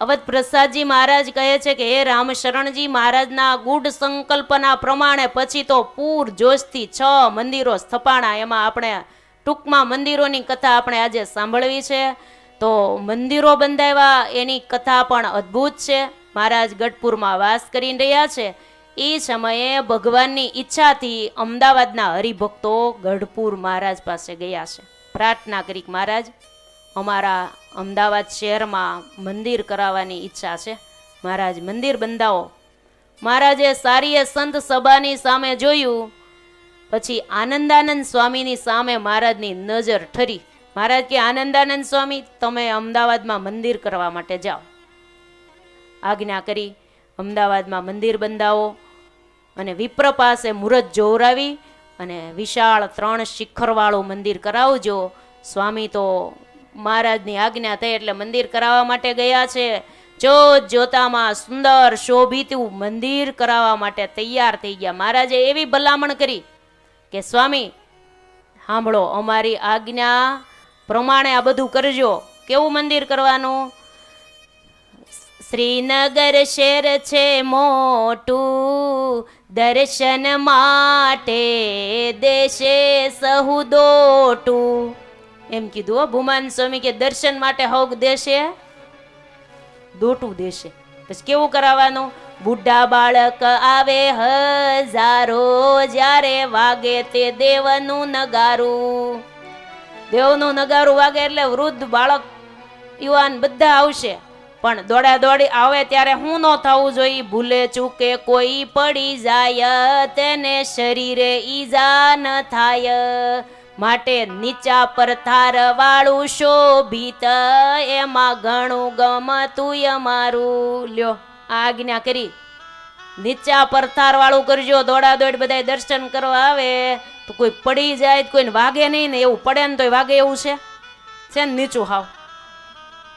અવધ પ્રસાદજી મહારાજ કહે છે કે હે રામશરણજી મહારાજના ગુઢ સંકલ્પના પ્રમાણે પછી તો પૂર જોશથી છ મંદિરો સ્થપાણા. એમાં આપણે ટૂંકમાં મંદિરોની કથા આપણે આજે સાંભળવી છે. તો મંદિરો બંધાવ્યા, એની કથા પણ અદ્ભુત છે. મહારાજ ગઢપુરમાં વાસ કરી રહ્યા છે. એ સમયે ભગવાનની ઈચ્છાથી અમદાવાદના હરિભક્તો ગઢપુર મહારાજ પાસે ગયા છે. પ્રાર્થના કરી મહારાજ અમારા અમદાવાદ શહેરમાં મંદિર કરાવવાની ઈચ્છા છે. મહારાજ, મંદિર બંધાવો. મહારાજે સારીએ સંત સભાની સામે જોયું, પછી આનંદાનંદ સ્વામીની સામે મહારાજની નજર ઠરી. મહારાજ કે, આનંદાનંદ સ્વામી, તમે અમદાવાદમાં મંદિર કરવા માટે જાઓ. આજ્ઞા કરી, અમદાવાદમાં મંદિર બંધાવો. અને વિપ્ર પાસે મુહૂર્ત જોવરાવી અને વિશાળ ત્રણ શિખરવાળું મંદિર કરાવજો. સ્વામી તો મહારાજની આજ્ઞા થઈ એટલે મંદિર કરાવવા માટે ગયા છે. જોત જોતામાં સુંદર શોભિતું મંદિર કરાવવા માટે તૈયાર થઈ ગયા. મહારાજે એવી ભલામણ કરી કે, સ્વામી, સાંભળો, અમારી આજ્ઞા પ્રમાણે આ બધું કરજો. કેવું મંદિર કરવાનું? શ્રીનગર શેર છે મોટું, દર્શન માટે દેશે સહુ દોટું. એમ કીધું, હો, ભૂમાન સ્વામી કે દર્શન માટે હોગ દેશે? દોટું દેશે. પછી કેવું કરાવવાનું? બુઢા બાળક આવે હજારો, જ્યારે વાગે તે દેવનું નગારું. દેવનું નગારું વાગે એટલે વૃદ્ધ બાળક, યુવાન બધા આવશે. પણ દોડા દોડી આવે ત્યારે હું ન થવું જોઈએ. ભૂલે ચૂકે કોઈ પડી જાય, તેને શરીરે ઈજા ન થાય. માટે નીચા પરથાર વાળું શોભિત, એમાં ઘણું ગમતું અમારું લ્યો આજ્ઞા કરી. નીચા પરથાર વાળું કરજો દોડા દોડ બધા દર્શન કરવા આવે, તો કોઈ પડી જાય કોઈને વાગે નહીં ને એવું પડે ને તોય વાગે એવું છે. છે ને નીચું હાવ.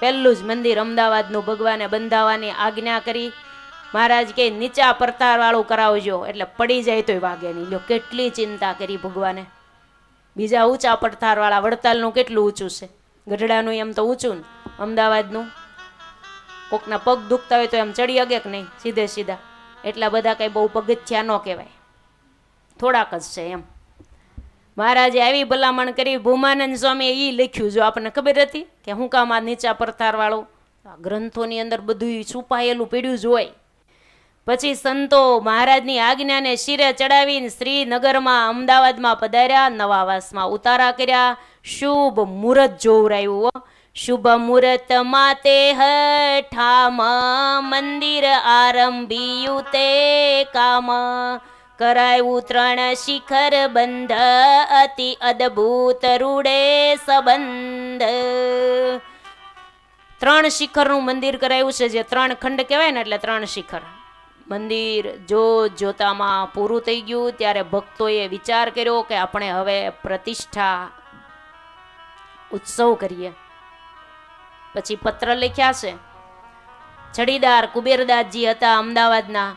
પહેલું જ મંદિર અમદાવાદનું ભગવાને બંધાવાની આજ્ઞા કરી. મહારાજ કે નીચા પરતાર વાળું કરાવજો, એટલે પડી જાય તોય વાગે નહીં. લ્યો, કેટલી ચિંતા કરી ભગવાને. બીજા ઊંચા પડથારવાળા વડતાલનું કેટલું ઊંચું છે? ગઢડાનું એમ તો ઊંચું ને, અમદાવાદનું? કોકના પગ દુખતા હોય તો એમ ચડી અગે કે નહીં? સીધે સીધા. એટલા બધા કંઈ બહુ પગથિયા ન કહેવાય. થોડાક જ છે એમ. મહારાજે આવી ભલામણ કરી, ભૂમાનંદ સ્વામીએ એ લખ્યું, જો આપણને ખબર હતી કે હું કામ આ નીચા પરથારવાળું ગ્રંથોની અંદર બધું છુપાયેલું પીડ્યું જ હોય. પછી સંતો મહારાજની આજ્ઞાને શિરે ચડાવીને શ્રીનગરમાં અમદાવાદમાં પધાર્યા નવાવાસમાં ઉતારા કર્યા. શુભ મુહૂર્ત જોવરાયું શુભ મુહૂર્ત માતે મંદિર આરંભિયું તે કામ. કરાયું ત્રણ શિખર બંધ, અતિ અદભુત રૂડે સંબંધ. ત્રણ શિખરનું મંદિર કરાયું છે, જે ત્રણ ખંડ કહેવાય ને, એટલે ત્રણ શિખર. મંદિર જોત જોતામાં પૂરું થઈ ગયું, ત્યારે ભક્તોએ વિચાર કર્યો કે આપણે હવે પ્રતિષ્ઠા ઉત્સવ કરીએ. પછી પત્ર લખ્યા છે છડીદાર કુબેરદાસજી હતા અમદાવાદના.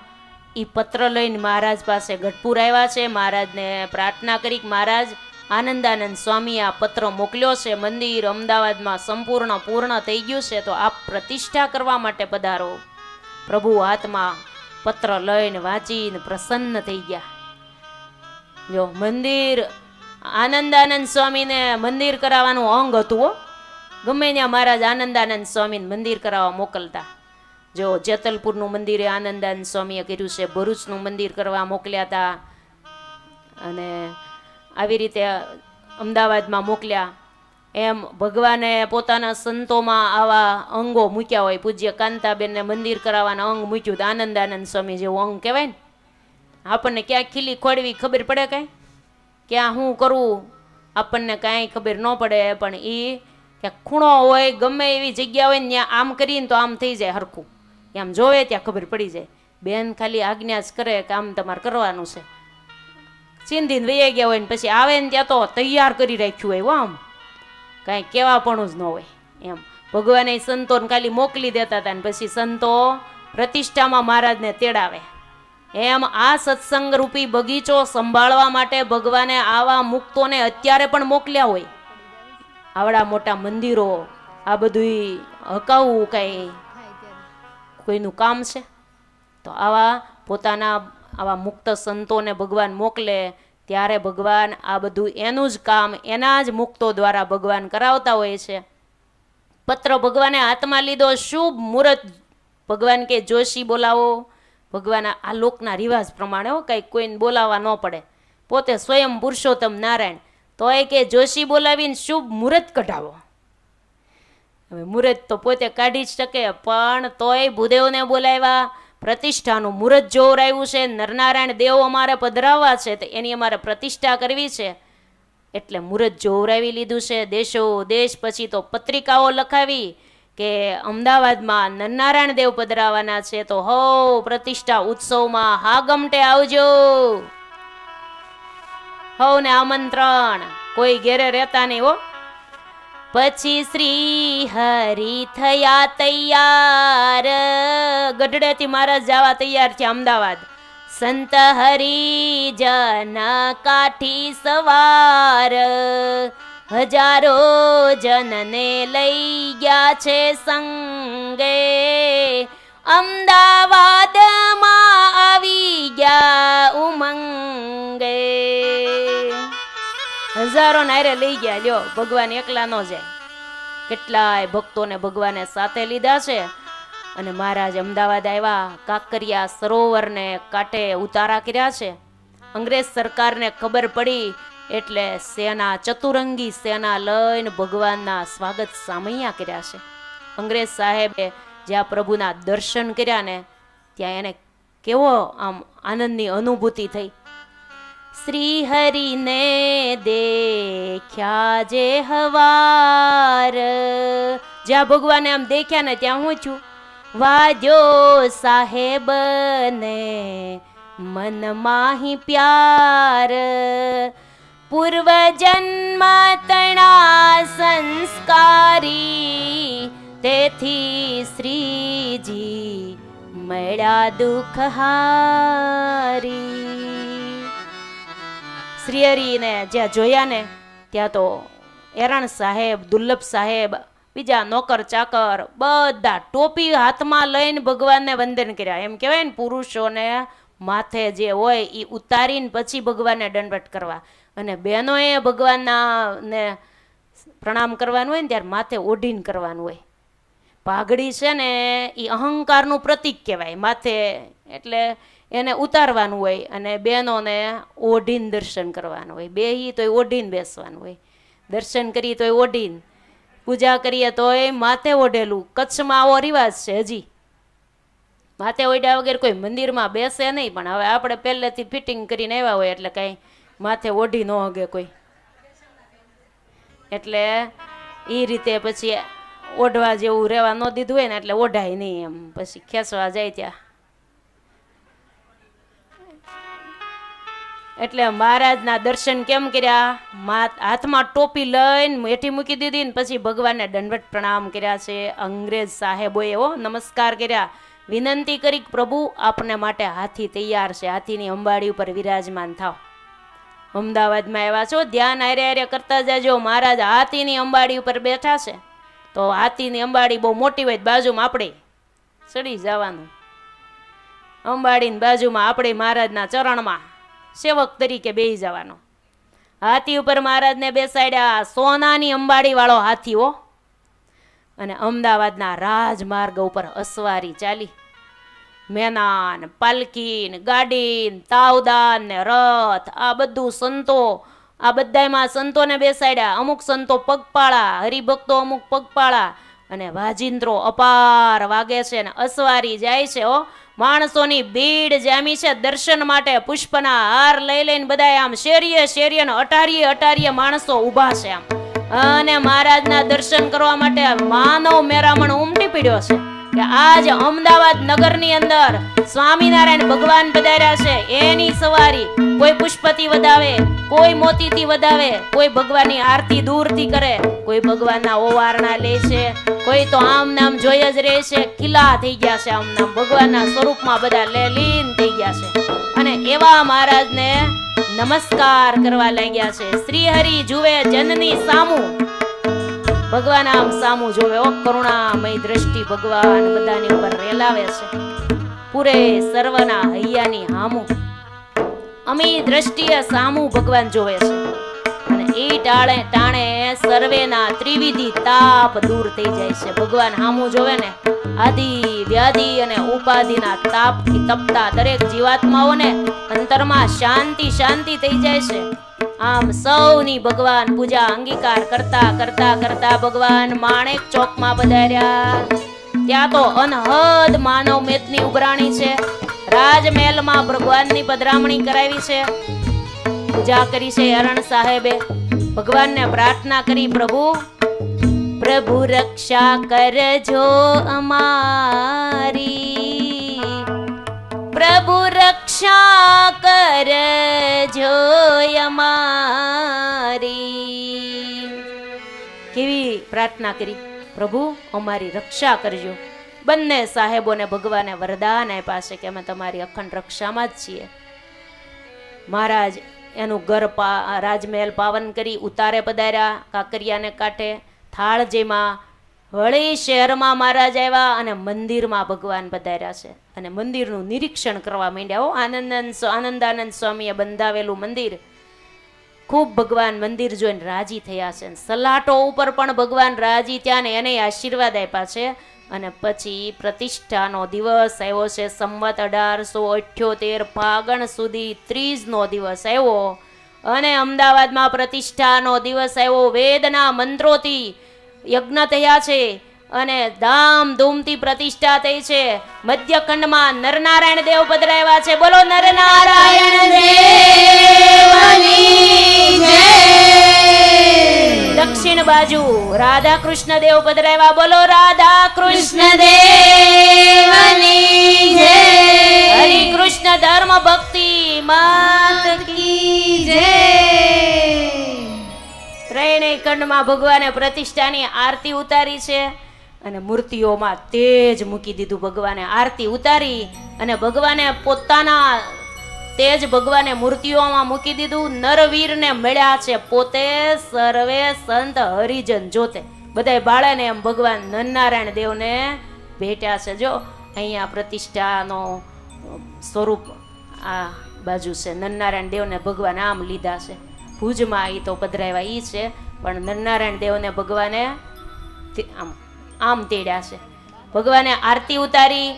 એ પત્ર લઈને મહારાજ પાસે ગઢપુર આવ્યા છે. મહારાજને પ્રાર્થના કરી કે મહારાજ, આનંદાનંદ સ્વામી આ પત્ર મોકલ્યો છે. મંદિર અમદાવાદમાં સંપૂર્ણ પૂર્ણ થઈ ગયું છે, તો આપ પ્રતિષ્ઠા કરવા માટે પધારો. પ્રભુ હાથમાં પત્ર લઈને વાંચીને પ્રસન્ન થઈ ગયા. જો મંદિર, આનંદાનંદ સ્વામીને મંદિર કરાવવાનું અંગ હતું હો. ગમે ત્યાં મહારાજ આનંદાનંદ સ્વામીને મંદિર કરાવવા મોકલતા. જો જેતલપુરનું મંદિરે આનંદાનંદ સ્વામીએ કર્યું છે, ભરૂચનું મંદિર કરવા મોકલ્યા હતા અને આવી રીતે અમદાવાદમાં મોકલ્યા. એમ ભગવાને પોતાના સંતોમાં આવા અંગો મૂક્યા હોય. પૂજ્ય કાંતાબેનને મંદિર કરાવવાના અંગ મૂક્યું તો આનંદ આનંદ સ્વામી જેવું અંગ કહેવાય ને. આપણને ક્યાં ખીલી ખોડવી ખબર પડે કાંઈ? ક્યાં શું કરવું આપણને કાંઈ ખબર ન પડે, પણ એ ક્યાંક ખૂણો હોય, ગમે એવી જગ્યા હોય ને ત્યાં આમ કરીને તો આમ થઈ જાય હરખું. આમ જોવે ત્યાં ખબર પડી જાય. બેન ખાલી આજ્ઞા જ કરે કે આમ તમારે કરવાનું છે. ચીંધીને વૈયા ગયા હોય ને પછી આવે ને ત્યાં તો તૈયાર કરી રાખ્યું હોય આમ. કાંઈ કહેવાપણું જ ન હોય. એમ. ભગવાને સંતોને ખાલી મોકલી દેતા હતા ને પછી સંતો પ્રતિષ્ઠામાં મહારાજને તેડાવે. એમ આ સત્સંગ રૂપી બગીચો સંભાળવા માટે ભગવાને આવા મુક્તોને અત્યારે પણ મોકલ્યા હોય. આવડા મોટા મંદિરો, આ બધું હકાવવું કાંઈ કોઈનું કામ છે? તો આવા પોતાના આવા મુક્ત સંતોને ભગવાન મોકલે ત્યારે ભગવાન આ બધું એનું જ કામ, એના જ મુક્તો દ્વારા ભગવાન કરાવતા હોય છે. પત્ર ભગવાને હાથમાં લીધો, શુભ મુહૂર્ત. ભગવાન કે, જોશી, બોલાવો. ભગવાન આ લોકના રિવાજ પ્રમાણે હો, કંઈ કોઈને બોલાવવા ન પડે. પોતે સ્વયં પુરુષોત્તમ નારાયણ. તોય કે, જોશી, બોલાવીને શુભ મુહૂર્ત કઢાવો. હવે મુહૂર્ત તો પોતે કાઢી જ શકે, પણ તોય ભૂદેવને બોલાવ્યા. પ્રતિષ્ઠાનું મુહૂર્ત જોવરાયું છે, નરનારાયણ દેવ અમારે પધરાવવા છે, તો એની અમારે પ્રતિષ્ઠા કરવી છે. એટલે મુહૂર્ત જોવરાવી લીધું છે, દેશો, દેશ પછી તો પત્રિકાઓ લખાવી કે અમદાવાદમાં નરનારાયણ દેવ પધરાવાના છે, તો હો, પ્રતિષ્ઠા ઉત્સવમાં હા ગમટે આવજો. હો ને આમંત્રણ, કોઈ ઘેરે રહેતા નહીં હો. પછી શ્રી હરિ થયા તૈયાર. ગઢડેથી મહારાજ જવા તૈયાર છે અમદાવાદ. સંત હરિજન કાઠી સવાર. હજારો જનને લઈ ગયા છે સંગે. અમદાવાદમાં આવી ગયા ઉમંગે. હજારો નાયરે લઈ ગયા. લ્યો, ભગવાન એકલા ન જાય. કેટલાય ભક્તોને ભગવાને સાથે લીધા છે. અને મહારાજ અમદાવાદ આવ્યા, કાંકરિયા સરોવરને કાંઠે ઉતારા કર્યા છે. અંગ્રેજ સરકારને ખબર પડી, એટલે સેના, ચતુરંગી સેના લઈને ભગવાનના સ્વાગત સામૈયા કર્યા છે. અંગ્રેજ સાહેબે જ્યાં પ્રભુના દર્શન કર્યા ને, ત્યાં એને કેવો આમ આનંદની અનુભૂતિ થઈ. શ્રી હરિને દેખ્યા જે હવાર. જ્યાં ભગવાને આમ દેખ્યા ને ત્યાં હું છું. વાજો સાહેબ ને મન માહી પ્યાર. પૂર્વ જન્મ તણા સંસ્કારી, તેથી શ્રીજી મળ્યા દુઃખ હારી શ્રી હરિને જ્યાં જોયા ને, ત્યાં તો એરણ સાહેબ, દુર્લભ સાહેબ, બીજા નોકર ચાકર, બધા ટોપી હાથમાં લઈને ભગવાનને વંદન કર્યા. એમ કહેવાય ને, પુરુષોને માથે જે હોય એ ઉતારીને પછી ભગવાનને દંડવટ કરવા. અને બહેનોએ ભગવાનના ને પ્રણામ કરવાનું હોય ને, ત્યારે માથે ઓઢીને કરવાનું હોય. પાઘડી છે ને એ અહંકારનું પ્રતીક કહેવાય, માથે એટલે એને ઉતારવાનું હોય અને બહેનોને ઓઢીને દર્શન કરવાનું હોય. બેહી તોય ઓઢીને બેસવાનું હોય. દર્શન કરીએ તોય ઓઢીને. પૂજા કરીએ તોય માથે ઓઢેલું. કચ્છમાં આવો રિવાજ છે હજી. માથે ઓઢ્યા વગર કોઈ મંદિરમાં બેસે નહીં, પણ હવે આપણે પહેલેથી ફિટિંગ કરીને આવ્યા હોય એટલે કાંઈ માથે ઓઢી ન હગે કોઈ. એટલે એ રીતે પછી ઓઢવા જેવું રહેવા ન દીધું હોય ને એટલે ઓઢાય નહીં એમ. પછી ખેંચવા જાય ત્યાં. એટલે મહારાજના દર્શન કેમ કર્યા? હાથમાં ટોપી લઈને હેઠી મૂકી દીધી ને પછી ભગવાનને દંડવટ પ્રણામ કર્યા છે. અંગ્રેજ સાહેબોએ એવો નમસ્કાર કર્યા. વિનંતી કરી પ્રભુ, આપને માટે હાથી તૈયાર છે. હાથીની અંબાડી ઉપર વિરાજમાન થાવ અમદાવાદમાં આવ્યા છો? ધ્યાન આરે આરે કરતા જાજો. મહારાજ હાથીની અંબાડી ઉપર બેઠા છે. તો હાથીની અંબાડી બહુ મોટી હોય બાજુમાં આપણે ચડી જવાનું. અંબાડીની બાજુમાં આપણે મહારાજના ચરણમાં સેવક તરીકે બેસી જવાનો. હાથી ઉપર મહારાજને બેસાડ્યા સોનાની અંબાડીવાળો હાથી હો. અને અમદાવાદના રાજમાર્ગ ઉપર અસવારી ચાલી. મેનાન, પાલકીન, ગાડીન, તાવદાન ને રથ, આ બધું સંતો આ બધામાં સંતોને બેસાડ્યા. અમુક સંતો પગપાળા, હરિભક્તો અમુક પગપાળા અને વાજિંદ્રો અપાર વાગે છે ને અસવારી જાય છે ઓ માણસોની ભીડ જામી છે દર્શન માટે. પુષ્પના હાર લઈ લઈને બધા આમ શેરીએ શેરીએ ને અટારીએ અટારીએ માણસો ઊભા છે આમ. અને મહારાજના દર્શન કરવા માટે માનવ મેરામણ ઉમટી પડ્યો છે. કે આજ અમદાવાદ નગરની અંદર સ્વામિનારાયણ ભગવાન પધાર્યા છે. એની સવારી કોઈ પુષ્પથી વધાવે, કોઈ મોતીથી વધાવે, કોઈ ભગવાનની આરતી દૂરથી કરે, કોઈ ભગવાનના ઓવારણા લે છે, કોઈ તો આમ નામ જોઈ જ રહે છે, કિલ્લા થઈ ગયા છે આમ નામ. ભગવાનના સ્વરૂપમાં બધા લેલીન થઈ ગયા છે. અને એવા મહારાજને નમસ્કાર કરવા લાગ્યા છે. શ્રી હરિ જુએ જનની સામું ભગવાન આમ સામું જોવે. ઓ કરુણામય દ્રષ્ટિ ભગવાન બધાની ઉપર રેલાવે છે. પૂરે સર્વના હૈયાની હામું. અમી દ્રષ્ટિએ સામું ભગવાન જોવે છે. અને એ ટાળે ટાણે સર્વેના ત્રિવિધિ તાપ દૂર થઈ જાય છે. ભગવાન હામું જોવે ને, આદિ, વ્યાધિ અને ઉપાધિના તાપથી તપતા દરેક જીવાત્માઓને અંતરમાં શાંતિ શાંતિ થઈ જાય છે. આમ સૌની ભગવાન પૂજા અંગીકાર કરતા કરતા કરતા ભગવાન માણેક ચોકમાં પધાર્યા. ત્યાં તો અનહદ માનવ મેદની ઉભરાણી છે. રાજમહેલમાં ભગવાનની પધરામણી કરાવી છે. પૂજા કરી છે અરણ સાહેબે. ભગવાનને પ્રાર્થના કરી, પ્રભુ પ્રભુ રક્ષા કરજો અમારી. પ્રભુ રક્ષા કરજો અમારી કેવી પ્રાર્થના કરી? પ્રભુ, અમારી રક્ષા કરજો. બંને સાહેબોને ભગવાને વરદાન આપ્યા છે કે અમે તમારી અખંડ રક્ષામાં જ છીએ. મહારાજ, એનું ઘર પા રાજમહેલ પાવન કરી ઉતારે પધાર્યા, કાંકરિયાને કાંઠે થાળ જેમાં વળી શહેરમાં મહારાજ આવ્યા અને મંદિરમાં ભગવાન પધાર્યા છે. અને મંદિરનું નિરીક્ષણ કરવા માંડ્યા. હો આનંદાનંદ આનંદાનંદ સ્વામીએ બંધાવેલું મંદિર. ખૂબ ભગવાન મંદિર જોઈને રાજી થયા છે. સલાટો ઉપર પણ ભગવાન રાજી ત્યાં ને એને આશીર્વાદ આપ્યા છે. અને પછી પ્રતિષ્ઠાનો દિવસ આવ્યો છે. સંવત અઢારસો અઠ્યોતેર ફાગણ સુધી ત્રીજનો દિવસ આવ્યો. અને અમદાવાદમાં પ્રતિષ્ઠાનો દિવસ આવ્યો. વેદના મંત્રોથી યજ્ઞ થયા છે. અને ધામધૂમથી પ્રતિષ્ઠા થઈ છે. મધ્યખંડમાં નરનારાયણ દેવ પધરાવ્યા છે. બોલો, નરનારાયણ દક્ષિણ બાજુ રાધા કૃષ્ણ દેવ પધરાવ્યા બોલો રાધા કૃષ્ણ દેવની જય. હરિ કૃષ્ણ ધર્મ ભક્તિ માત કી જય. ત્રણેય ભગવાને પ્રતિષ્ઠાની આરતી ઉતારી છે. અને મૂર્તિઓમાં તેજ મૂકી દીધું ભગવાને આરતી ઉતારી અને ભગવાને પોતાના તેજ ભગવાને મૂર્તિઓમાં મૂકી દીધું. નરવીરને મળ્યા છે પોતે સર્વે સંત હરિજન જોતે. બધાય બાળાને એમ ભગવાન નરનારાયણ દેવને ભેટ્યા છે. જો, અહીંયા પ્રતિષ્ઠાનો સ્વરૂપ આ બાજુ છે. નરનારાયણ દેવને ભગવાન આમ લીધા છે. ભુજમાં એ તો પધરાવ્યા એ છે, પણ નરનારાયણ દેવને ભગવાને આમ આમ તેડ્યા છે. ભગવાને આરતી ઉતારી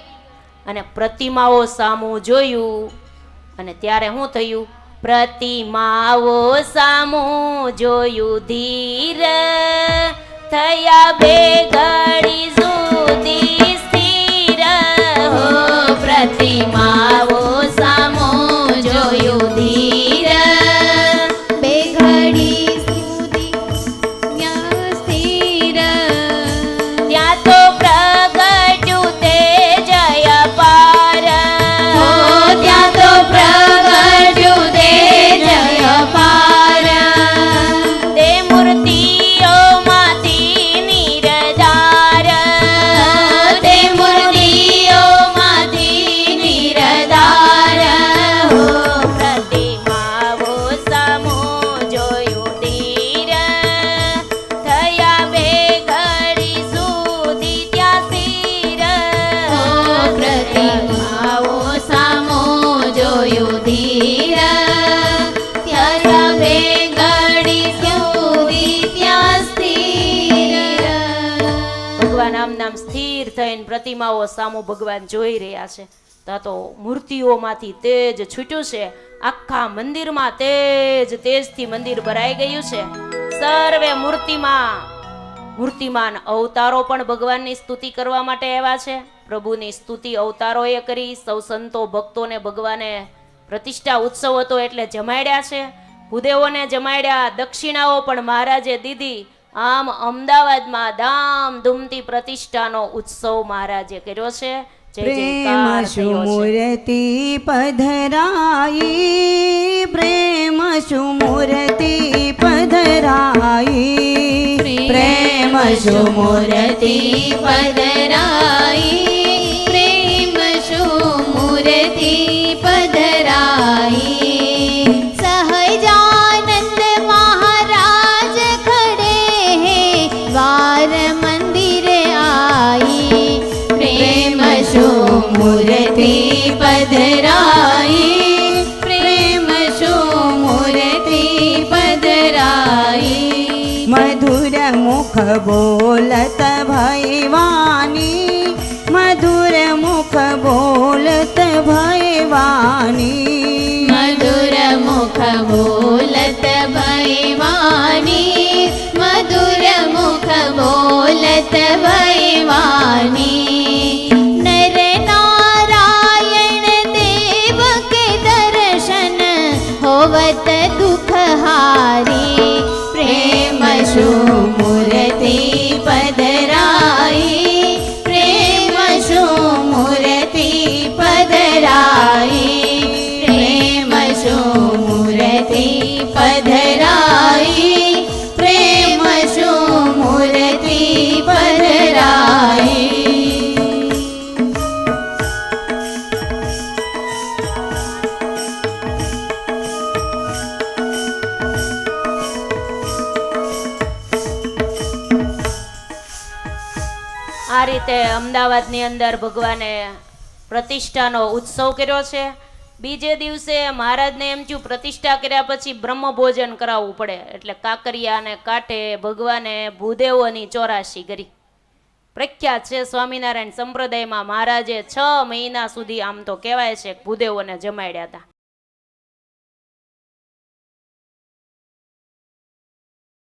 અને પ્રતિમાઓ સામું જોયું અને ત્યારે શું થયું? પ્રતિમાઓ સામું જોયું ધીર થયા બે ઘડી સુધી સામુ ભગવાન જોઈ રહ્યા છે. ત્યાં તો મૂર્તિઓમાંથી તેજ છૂટ્યું છે. આખા મંદિરમાં તેજ તેજથી મંદિર ભરાઈ ગયું છે. સર્વે મૂર્તિમાં, મૂર્તિમાન અવતારો પણ ભગવાનની સ્તુતિ કરવા માટે આવ્યા છે. પ્રભુની સ્તુતિ અવતારોએ કરી, સૌ સંતો ભક્તોને ભગવાને પ્રતિષ્ઠા ઉત્સવ હતો એટલે જમાડ્યા છે. ભૂદેવોને જમાડ્યા, દક્ષિણાઓ પણ મહારાજે દીધી. આમ અમદાવાદમાં ધામધૂમથી પ્રતિષ્ઠાનો ઉત્સવ મહારાજે કર્યો છે. પ્રેમ સુમૂર્તિ પધરાઈ પ્રેમ સુમૂર્તિ પધરાઈ પ્રેમ સુમૂર્તિ પધરાઈ. मधराय प्रेम शो मूर्ति पधराई मधुर मुख बोलत भैवानी मधुर मुख बोलत भैवानी मधुर मुख बोलत भैवानी मधुर मुख बोलत भैवानी આ રીતે અમદાવાદની અંદર ભગવાને પ્રતિષ્ઠાનો ઉત્સવ કર્યો છે. બીજે દિવસે મહારાજને એમ થયું, પ્રતિષ્ઠા કર્યા પછી બ્રહ્મ ભોજન કરાવવું પડે. એટલે કાંકરિયાને કાંઠે ભગવાને ભૂદેવોની ચોરાશી કરી. પ્રખ્યાત છે સ્વામિનારાયણ સંપ્રદાયમાં મહારાજે છ મહિના સુધી આમ તો કહેવાય છે ભૂદેવોને જમાડ્યા હતા.